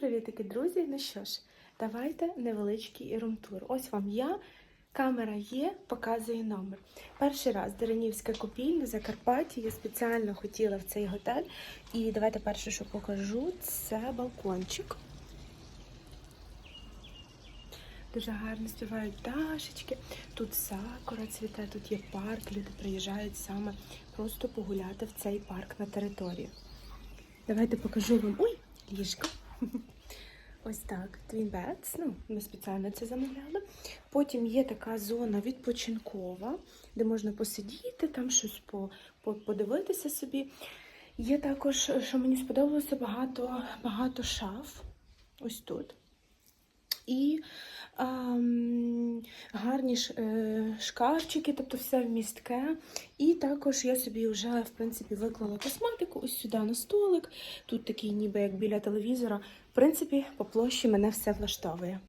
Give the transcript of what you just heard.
привітики, друзі! Ну що ж, давайте невеличкий румтур. Ось вам я. Камера є, показує номер. Перший раз Деренівська купільня, Закарпаття. Я спеціально хотіла в цей готель. І давайте перше, що покажу, це балкончик. Дуже гарно співають пташечки. Тут сакура цвіте, тут є парк. Люди приїжджають саме просто погуляти в цей парк на території. Давайте покажу вам. Ой, ліжко. Ось так, Twin Beds, ну, ми спеціально це замовляли. Потім є така зона відпочинкова, де можна посидіти, там щось по, по, подивитися собі. Є також, що мені сподобалося, багато, багато шаф. Ось тут. І ем, гарні ш, е, шкафчики, тобто все вмістке. І також я собі вже в принципі виклала косметику ось сюди на столик. Тут такий, ніби як біля телевізора. В принципі, по площі мене все влаштовує.